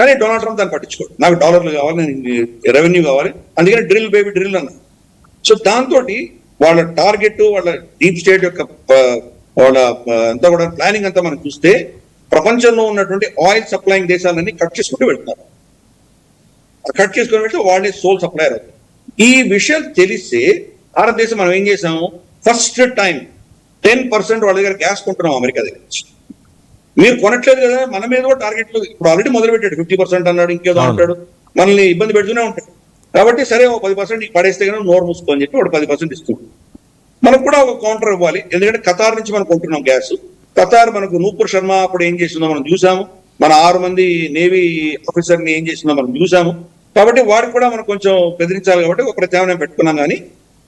కానీ Donald Trump దాన్ని పట్టించుకోడు. నాకు డాలర్లు కావాలి నేను రెవెన్యూ కావాలి. అందుకని డ్రిల్ బేబీ డ్రిల్ అన్న. సో దాంతో వాళ్ళ టార్గెట్ వాళ్ళ డీప్ స్టేట్ యొక్క వాళ్ళ అంతా కూడా ప్లానింగ్ అంతా మనం చూస్తే ప్రపంచంలో ఉన్నటువంటి ఆయిల్ సప్లైయింగ్ దేశాలన్నీ కట్ చేసుకుంటూ వెళ్తున్నారు. కట్ చేసుకుని వెళ్తే వాళ్ళే సోల్ సప్లయర్ అవుతారు. ఈ విషయం తెలిస్తే భారతదేశం మనం ఏం చేసాము? ఫస్ట్ టైం టెన్ పర్సెంట్ వాళ్ళ దగ్గర గ్యాస్ కొంటున్నాం అమెరికా దగ్గర నుంచి. మీరు కొనట్లేదు కదా మన మీద కూడా టార్గెట్లు ఇప్పుడు ఆల్రెడీ మొదలు పెట్టాడు ఫిఫ్టీ పర్సెంట్ అన్నాడు ఇంకేదో. అంటాడు. మనల్ని ఇబ్బంది పెడుతూనే ఉంటాడు. కాబట్టి సరే ఒక పది పర్సెంట్ పడేస్తే కనుక నోరు మూసుకో అని చెప్పి వాడు పది పర్సెంట్ ఇస్తుంది మనకు కూడా ఒక కౌంటర్ ఇవ్వాలి. ఎందుకంటే ఖతార్ నుంచి మనం కొంటున్నాం గ్యాస్ ఖతార్ మనకు నూపూర్ శర్మ అప్పుడు ఏం చేసిందో మనం చూసాము. మన ఆరు మంది నేవీ ఆఫీసర్ని ఏం చేసిందో మనం చూసాము. కాబట్టి వాడికి కూడా మనం కొంచెం బెదిరించాలి కాబట్టి ఒక ప్రత్యామ్నాయం పెట్టుకున్నాం కానీ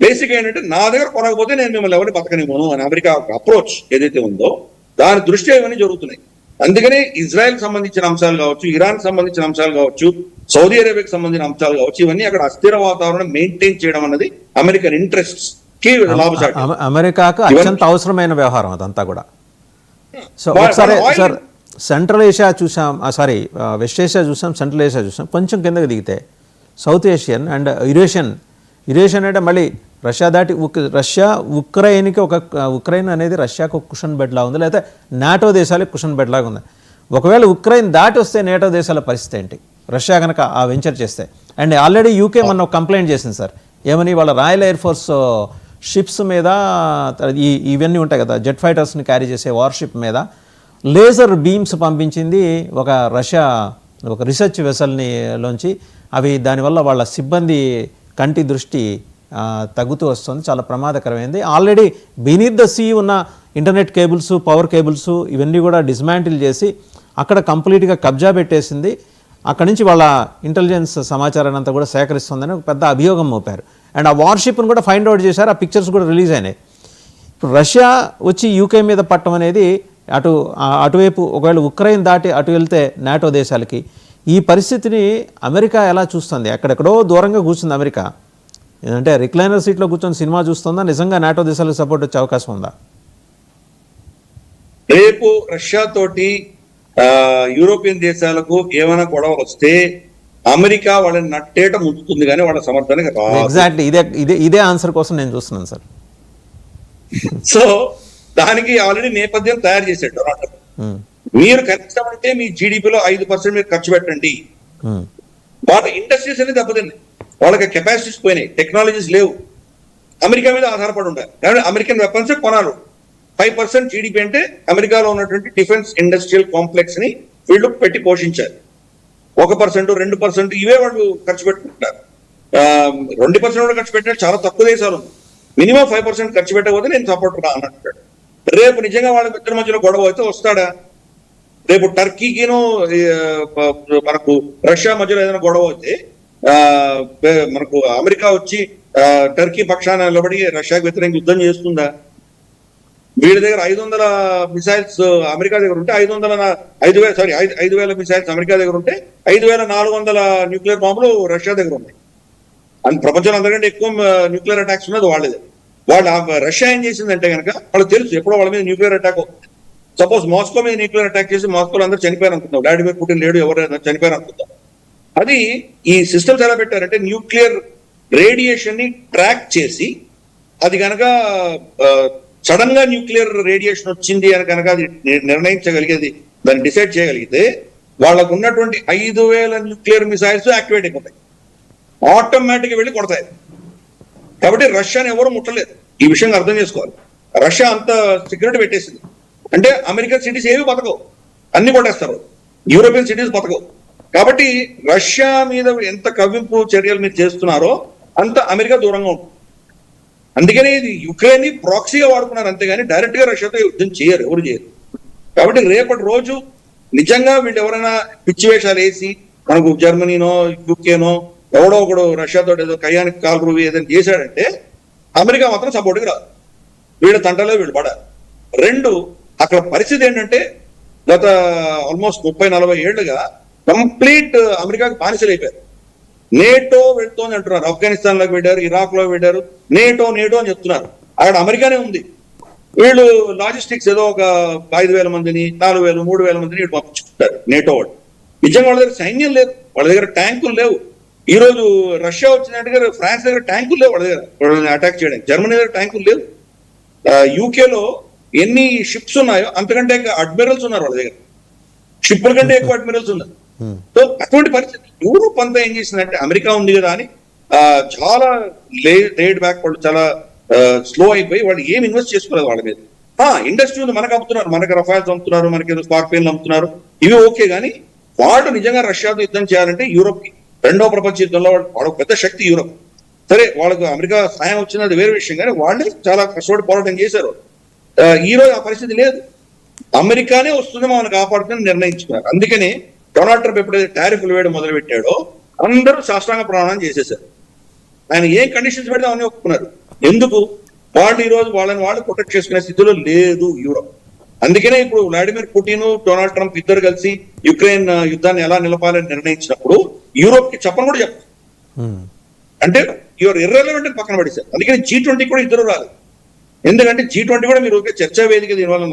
బేసిక్ ఏంటంటే నా దగ్గర కొనకపోతే నేను మిమ్మల్ని ఎవరిని బతకనివ్వను అని అమెరికా ఒక అప్రోచ్ ఏదైతే ఉందో దాని దృష్ట్యా ఇవన్నీ జరుగుతున్నాయి? అందుకనే ఇజ్రాయెల్ సంబంధించిన అంశాలు కావచ్చు ఇరాన్ సంబంధించిన అంశాలు కావచ్చు సౌదీ అరేబియాకి సంబంధించిన అంశాలు కావచ్చు ఇవన్నీ అక్కడ అస్థిర వాతావరణం మెయింటైన్ చేయడం అన్నది అమెరికన్ ఇంట్రెస్ట్కి లాభసాటి. అమె- అమెరికాకు అత్యంత అవసరమైన వ్యవహారం అదంతా కూడా. సో ఒకసారి సార్ సెంట్రల్ ఏషియా చూసాం సారీ వెస్ట్ ఏషియా చూసాం సెంట్రల్ ఏషియా చూసాం కొంచెం కిందకి దిగితే సౌత్ ఏషియన్ అండ్ యురేషియన్ ఇరేషన్ అంటే మళ్ళీ రష్యా దాటి ఉక్ రష్యా ఉక్రెయిన్కి ఒక ఉక్రెయిన్ అనేది రష్యాకు ఒక కుషన్ బెడ్లా లాగా ఉంది. లేకపోతే నాటో దేశాలకు కుషన్ బెడ్లాగా ఉంది. ఒకవేళ ఉక్రెయిన్ దాటి వస్తే నేటో దేశాల పరిస్థితి ఏంటి? రష్యా కనుక ఆ వెంచర్ చేస్తే. అండ్ ఆల్రెడీ యూకే మొన్న కంప్లైంట్ చేసింది సార్. ఏమని వాళ్ళ రాయల్ ఎయిర్ ఫోర్స్ షిప్స్ మీద ఈ ఇవన్నీ ఉంటాయి కదా జెట్ ఫైటర్స్ని క్యారీ చేసే వార్షిప్ మీద లేజర్ బీమ్స్ పంపించింది ఒక రష్యా ఒక రీసెర్చ్ వెసల్ని లోంచి. అవి దానివల్ల వాళ్ళ సిబ్బంది కంటి దృష్టి తగ్గుతూ వస్తుంది. చాలా ప్రమాదకరమైంది. ఆల్రెడీ బీనీత్ ద సీ ఉన్న ఇంటర్నెట్ కేబుల్స్ పవర్ కేబుల్స్ ఇవన్నీ కూడా డిస్మాంటిల్ చేసి అక్కడ కంప్లీట్గా కబ్జా పెట్టేసింది. అక్కడి నుంచి వాళ్ళ ఇంటెలిజెన్స్ సమాచారాన్ని అంతా కూడా సేకరిస్తుందని ఒక పెద్ద అభియోగం మోపారు. అండ్ ఆ వార్షిప్ను కూడా ఫైండ్ అవుట్ చేశారు. ఆ పిక్చర్స్ కూడా రిలీజ్ అయినాయి. ఇప్పుడు రష్యా వచ్చి యూకే మీద పట్టడం అనేది అటు అటువైపు ఒకవేళ ఉక్రెయిన్ దాటి అటు వెళ్తే నాటో దేశాలకి ఈ పరిస్థితిని అమెరికా ఎలా చూస్తుంది? ఎక్కడెక్కడో దూరంగా కూర్చుంది అమెరికా. ఏంటంటే రిక్లైనర్ సీట్లో కూర్చొని సినిమా చూస్తుందా? నిజంగా నాటో దేశాలకు సపోర్ట్ వచ్చే అవకాశం ఉందా? రేపు రష్యా తోటి యూరోపియన్ దేశాలకు ఏమైనా గొడవ వస్తే అమెరికా వాళ్ళని నట్టేట ముంచుతుంది కానీ వాళ్ళ సమర్థనకి ఎగ్జాక్ట్లీ ఇదే ఇదే ఇదే ఆన్సర్ కోసం నేను చూస్తున్నాను సార్ సో దానికి ఆల్రెడీ నేపథ్యం తయారు చేశాడు డొనాల్డ్ ట్రంప్. మీరు కనీసం అంటే మీ జీడిపిలో ఐదు పర్సెంట్ మీరు ఖర్చు పెట్టండి. వాళ్ళ ఇండస్ట్రీస్ అనేది దెబ్బతిన్నాయి. వాళ్ళకి కెపాసిటీస్ పోయినాయి. టెక్నాలజీస్ లేవు. అమెరికా మీద ఆధారపడి ఉండాలి. కాబట్టి అమెరికన్ వెపన్స్ కొనాలి. ఫైవ్ పర్సెంట్ జీడిపి అంటే అమెరికాలో ఉన్నటువంటి డిఫెన్స్ ఇండస్ట్రియల్ కాంప్లెక్స్ని వీళ్ళు పెట్టి పోషించారు. ఒక పర్సెంట్ రెండు పర్సెంట్ ఇవే వాళ్ళు ఖర్చు పెట్టుకుంటారు. రెండు పర్సెంట్ కూడా ఖర్చు పెట్టిన చాలా తక్కువ దేశాలు మినిమం ఫైవ్ పర్సెంట్ ఖర్చు పెట్టకపోతే నేను సపోర్ట్ రా అని అంటాడు. రేపు నిజంగా వాళ్ళ ఇద్దరి మధ్యలో గొడవ అయితే వస్తాడా? రేపు టర్కీకిను మనకు రష్యా మధ్యలో ఏదైనా గొడవ అయితే ఆ, మనకు అమెరికా వచ్చి టర్కీ పక్షాన నిలబడి రష్యాకి వ్యతిరేకంగా యుద్ధం చేస్తుందా? వీడి దగ్గర ఐదు వందల మిసైల్స్ అమెరికా దగ్గర ఉంటే ఐదు వందల ఐదు వేల సారీ ఐదు ఐదు వేల మిసైల్స్ అమెరికా దగ్గర ఉంటే ఐదు వేల నాలుగు వందల న్యూక్లియర్ బాంబులు రష్యా దగ్గర ఉన్నాయి. అండ్ ప్రపంచంలో అందరికంటే ఎక్కువ న్యూక్లియర్ అటాక్స్ ఉన్నది వాళ్ళదే. వాళ్ళు ఆ రష్యా ఏం చేసిందంటే కనుక వాళ్ళకి తెలుసు ఎప్పుడో వాళ్ళ మీద న్యూక్లియర్ అటాక్ సపోజ్ మాస్కో మీద న్యూక్లియర్ అటాక్ చేసి మాస్కోలో అందరూ చనిపోయారు అనుకుందాం. వ్లాడిమిర్ పుటిన్ లేడు ఎవరైనా చనిపోయారు అనుకుందాం. అది ఈ సిస్టమ్స్ ఎలా పెట్టారంటే న్యూక్లియర్ రేడియేషన్ని ట్రాక్ చేసి అది కనుక సడన్గా న్యూక్లియర్ రేడియేషన్ వచ్చింది అని కనుక అది నిర్ణయించగలిగేది దాన్ని డిసైడ్ చేయగలిగితే వాళ్ళకు ఉన్నటువంటి ఐదు వేల న్యూక్లియర్ మిసైల్స్ యాక్టివేట్ అయిపోతాయి. ఆటోమేటిక్ వెళ్ళి కొడతాయి. కాబట్టి రష్యాని ఎవరు ముట్టలేదు. ఈ విషయం అర్థం చేసుకోవాలి. రష్యా అంత సెక్యూరిటీ పెట్టేసింది. అంటే అమెరికన్ సిటీస్ ఏవి బతకవు. అన్ని కొట్టేస్తారు. యూరోపియన్ సిటీస్ బతకవు. కాబట్టి రష్యా మీద ఎంత కవ్వింపు చర్యలు మీరు చేస్తున్నారో అంత అమెరికా దూరంగా ఉంటుంది. అందుకనే ఇది యుక్రెయిన్ని ప్రాక్సీగా వాడుకున్నారు అంతేగాని డైరెక్ట్గా రష్యాతో యుద్ధం చేయరు ఎవరు చేయరు. కాబట్టి రేపటి రోజు నిజంగా వీళ్ళు ఎవరైనా పిచ్చి వేషాలు వేసి మనకు జర్మనీనో యూకేనో ఎవడో ఒకడు రష్యాతో ఏదో కయ్యానికి కాలు ఏదైనా చేశాడంటే అమెరికా మాత్రం సపోర్ట్కి రాదు. వీళ్ళ తంటలో వీళ్ళు పడారు రెండు అక్కడ పరిస్థితి ఏంటంటే గత ఆల్మోస్ట్ ముప్పై నలభై ఏళ్ళుగా కంప్లీట్ అమెరికాకి బానిసలు అయిపోయారు నేటో వెళ్తోంది అంటున్నారు. ఆఫ్ఘనిస్తాన్లోకి వెళ్ళారు ఇరాక్లో వెళ్ళారు నేటో నేటో అని చెప్తున్నారు. అక్కడ అమెరికానే ఉంది. వీళ్ళు లాజిస్టిక్స్ ఏదో ఒక ఐదు వేల మందిని నాలుగు వేలు మూడు వేల మందిని వీళ్ళు పంపించుకుంటారు నేటో వాళ్ళు. నిజంగా వాళ్ళ దగ్గర సైన్యం లేదు. వాళ్ళ దగ్గర ట్యాంకులు లేవు. ఈ రోజు రష్యా వచ్చినట్టుగా ఫ్రాన్స్ దగ్గర ట్యాంకులు లేవు వాళ్ళ దగ్గర. వాళ్ళని అటాక్ చేయడానికి. జర్మనీ దగ్గర ట్యాంకులు లేవు. యూకేలో ఎన్ని షిప్స్ ఉన్నాయో అంతకంటే అడ్మిరల్స్ ఉన్నారు వాళ్ళ దగ్గర. షిప్పుల కంటే ఎక్కువ అడ్మిరల్స్ ఉన్నారు. Hmm. సో అటువంటి పరిస్థితి యూరోప్ అంతా ఏం చేసిందంటే అమెరికా ఉంది కదా అని చాలా లేడ్ బ్యాక్ వాళ్ళు చాలా స్లో అయిపోయి వాళ్ళు ఏం ఇన్వెస్ట్ చేసుకోలేదు వాళ్ళ మీద. ఇండస్ట్రీ ఉంది మనకు అమ్ముతున్నారు మనకి రఫాల్స్ అమ్ముతున్నారు మనకి ఏదో స్కార్పియన్లు అమ్ముతున్నారు. ఇవి ఓకే కానీ వాళ్ళు నిజంగా రష్యాతో యుద్ధం చేయాలంటే యూరోప్కి రెండో ప్రపంచ యుద్ధంలో వాళ్ళు వాళ్ళ పెద్ద శక్తి యూరోప్ సరే వాళ్ళకు అమెరికా సహాయం వచ్చినది వేరే విషయం కానీ వాళ్ళే చాలా కష్టపడి పోరాటం చేశారు ఆ, ఈ రోజు ఆ పరిస్థితి లేదు. అమెరికానే వస్తుంది మనం కాపాడుతుందని నిర్ణయించుకున్నారు. అందుకని డొనాల్డ్ ట్రంప్ ఎప్పుడైతే టారిఫ్లు వేయడం మొదలు పెట్టాడో అందరూ సాష్టాంగ ప్రమాణం చేసేసారు ఆయన ఏం కండిషన్స్ పెడితే అవన్నీ ఒప్పుకున్నారు. ఎందుకు? వాళ్ళు ఈ రోజు వాళ్ళని వాళ్ళు ప్రొటెక్ట్ చేసుకునే స్థితిలో లేదు యూరోప్ అందుకనే ఇప్పుడు వ్లాడిమిర్ పుటిన్ డొనాల్డ్ ట్రంప్ ఇద్దరు కలిసి యుక్రెయిన్ యుద్ధాన్ని ఎలా నిలపాలని నిర్ణయించినప్పుడు యూరోప్కి చెప్పని కూడా చెప్పారు. Hmm. అంటే యువర్ ఇర్రెలవెంట్ పక్కన పడేశారు అందుకని జీ ట్వంటీ కూడా ఇద్దరు రాదు ఎందుకంటే జీ ట్వంటీ కూడా మీరు చర్చా వేదిక దీనివల్ల